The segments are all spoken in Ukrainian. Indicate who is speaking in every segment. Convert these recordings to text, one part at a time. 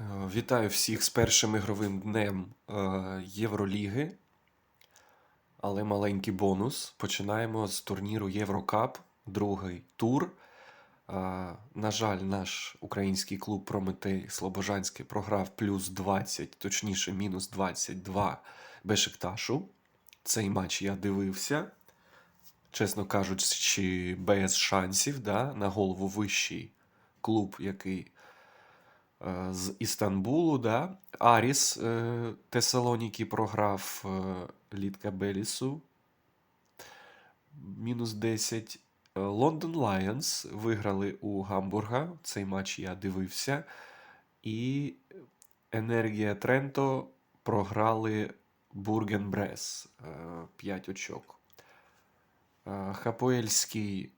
Speaker 1: Е, Вітаю всіх з першим ігровим днем е, Євроліги. Але маленький бонус. Починаємо з турніру Єврокап, другий тур. Е, На жаль, наш український клуб Прометей Слобожанський програв плюс 20, точніше, мінус 22 Бешикташу. Цей матч я дивився. Чесно кажучи, без шансів, да? на голову вищий клуб, який з Істанбулу, да? Аріс е, Тесалоніки програв е, Літка Белісу. Мінус 10. Е, Лондон Лайонс виграли у Гамбурга. Цей матч я дивився. І Енергія Тренто програли Бурген Брес 5 очок. Е, Хапоельський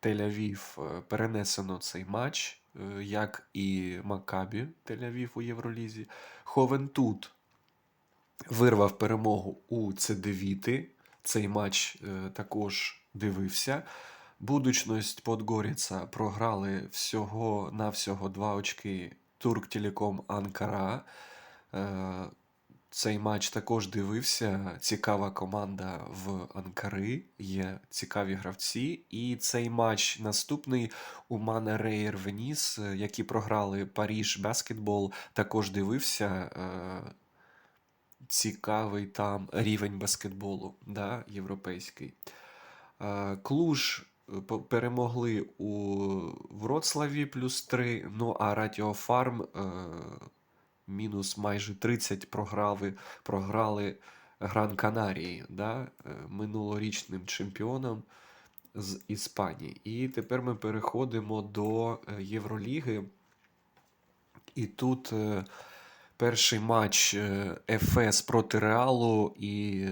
Speaker 1: Тель-Авів е, перенесено цей матч, е, як і Макабі Тель-Авів у Євролізі. Ховентут вирвав перемогу у Цедевіти. Цей матч е, також дивився. Будучність Подгоріца програли всього навсього два очки Турк Телеком Анкара. Цей матч також дивився. Цікава команда в Анкари, є цікаві гравці. І цей матч наступний у Мане Рейер Веніс, які програли Паріж Баскетбол, також дивився. Е, Цікавий там рівень баскетболу, да, європейський. Е, Клуж е, перемогли у Вроцлаві плюс 3, ну а Радіофарм мінус майже 30 програли, програли Гран Канарії, да, е, минулорічним чемпіоном з Іспанії. І тепер ми переходимо до е, Євроліги. І тут е, перший матч ФС проти Реалу і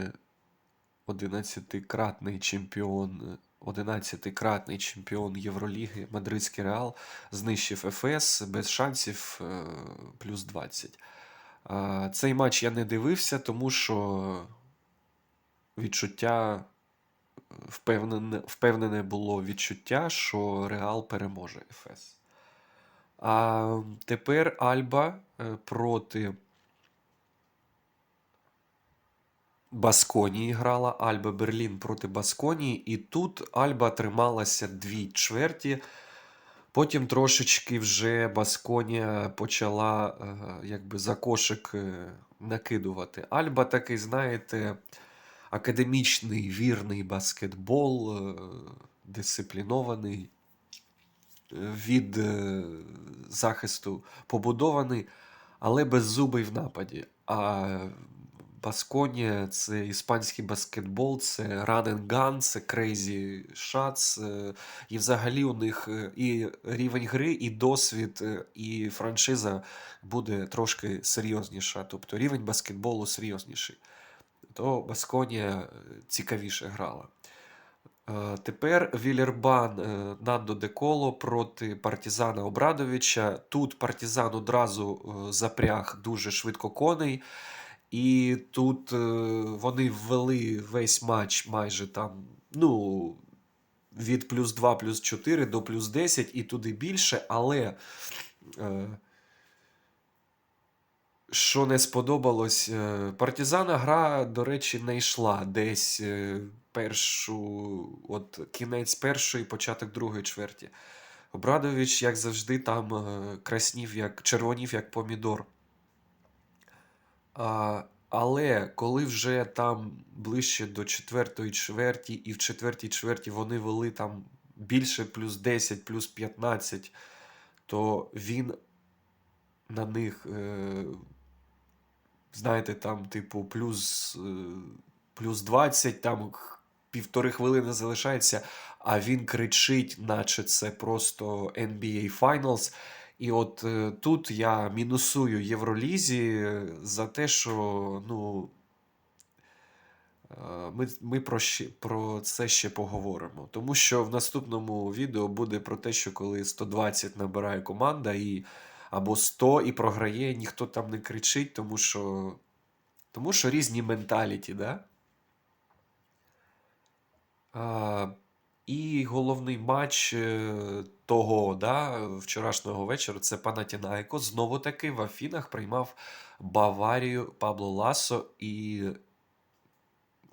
Speaker 1: 11-кратний чемпіон, 11-кратний чемпіон Євроліги Мадридський Реал знищив ФС без шансів е, плюс 20. Цей матч я не дивився, тому що відчуття впевнене, впевнене було відчуття, що Реал переможе ФС. А тепер Альба е, проти Басконії грала. Альба Берлін проти Басконії. І тут Альба трималася дві чверті. Потім трошечки вже Басконія почала е, якби за кошик е, накидувати. Альба такий, знаєте, академічний вірний баскетбол, е, дисциплінований, від захисту побудований, але беззубий в нападі. А Басконія це іспанський баскетбол, це run and gun, це crazy shots. е, І взагалі у них е, і рівень гри, і досвід, е, і франшиза буде трошки серйозніша. Тобто рівень баскетболу серйозніший. То Басконія цікавіше грала. Тепер Вілербан Нандо Деколо проти Партізана Обрадовича. Тут Партізан одразу запряг дуже швидко коней. І тут е, вони ввели весь матч майже там, ну, від плюс 2, плюс 4 до плюс 10 і туди більше, але. Е, що не сподобалось, е, партизана гра, до речі, не йшла десь першу, от кінець першої, початок другої чверті. Обрадович, як завжди, там краснів, як червонів, як помідор. А, але коли вже там ближче до четвертої чверті, і в четвертій чверті вони вели там більше плюс 10, плюс 15, то він на них, е, знаєте, там, типу, плюс, е, плюс 20, там півтори хвилини залишається, а він кричить, наче це просто NBA Finals. І от е, тут я мінусую Євролізі е, за те, що ну, е, ми, ми про, про це ще поговоримо. Тому що в наступному відео буде про те, що коли 120 набирає команда і або 100 і програє, ніхто там не кричить, тому що, тому що різні менталіті, да? І головний матч е, того да, вчорашнього вечора це Панатінайко. Знову таки в Афінах приймав Баварію Пабло Ласо і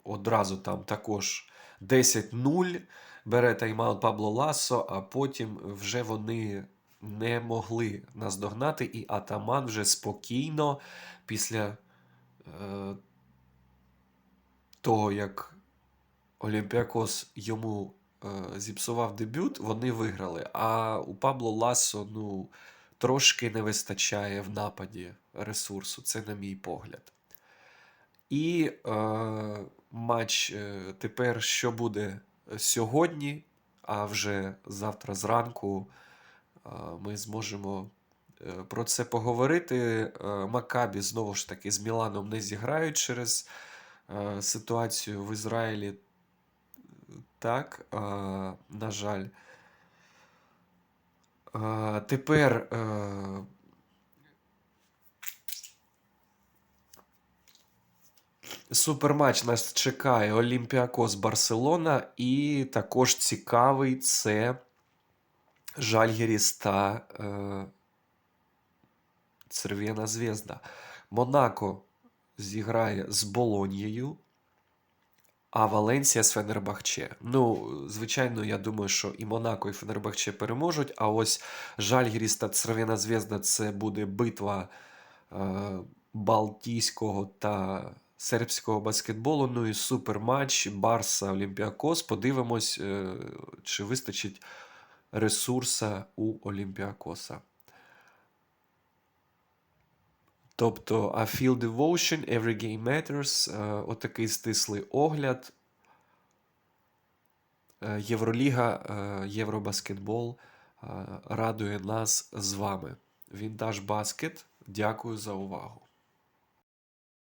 Speaker 1: одразу там також 10-0 бере тайм-аут Пабло Ласо, а потім вже вони не могли наздогнати, і Атаман вже спокійно після е, того, як Олімпіакос йому зіпсував дебют, вони виграли. А у Пабло Ласо ну, трошки не вистачає в нападі ресурсу, це на мій погляд. І е, матч е, тепер, що буде сьогодні, а вже завтра зранку е, ми зможемо е, про це поговорити. Е, Макабі знову ж таки з Міланом не зіграють через е, ситуацію в Ізраїлі. Так, е, на жаль. Е, тепер е, суперматч нас чекає Олімпіакос Барселона, і також цікавий це Жальгіріс та е, Церв'яна Звезда. Монако зіграє з Болоньєю, а Валенсія з Фенербахче. Ну, звичайно, я думаю, що і Монако, і Фенербахче переможуть. А ось Жальгіріс та Церв'яна Звезда це буде битва е, Балтійського та сербського баскетболу. Ну і суперматч Барса Олімпіакос. Подивимось, е, чи вистачить ресурса у Олімпіакоса. Тобто A Field Devotion, Every Game Matters, е, отакий стислий огляд. Е, Євроліга, е, Євробаскетбол радує нас з вами. Вінтаж Баскет. Дякую за увагу.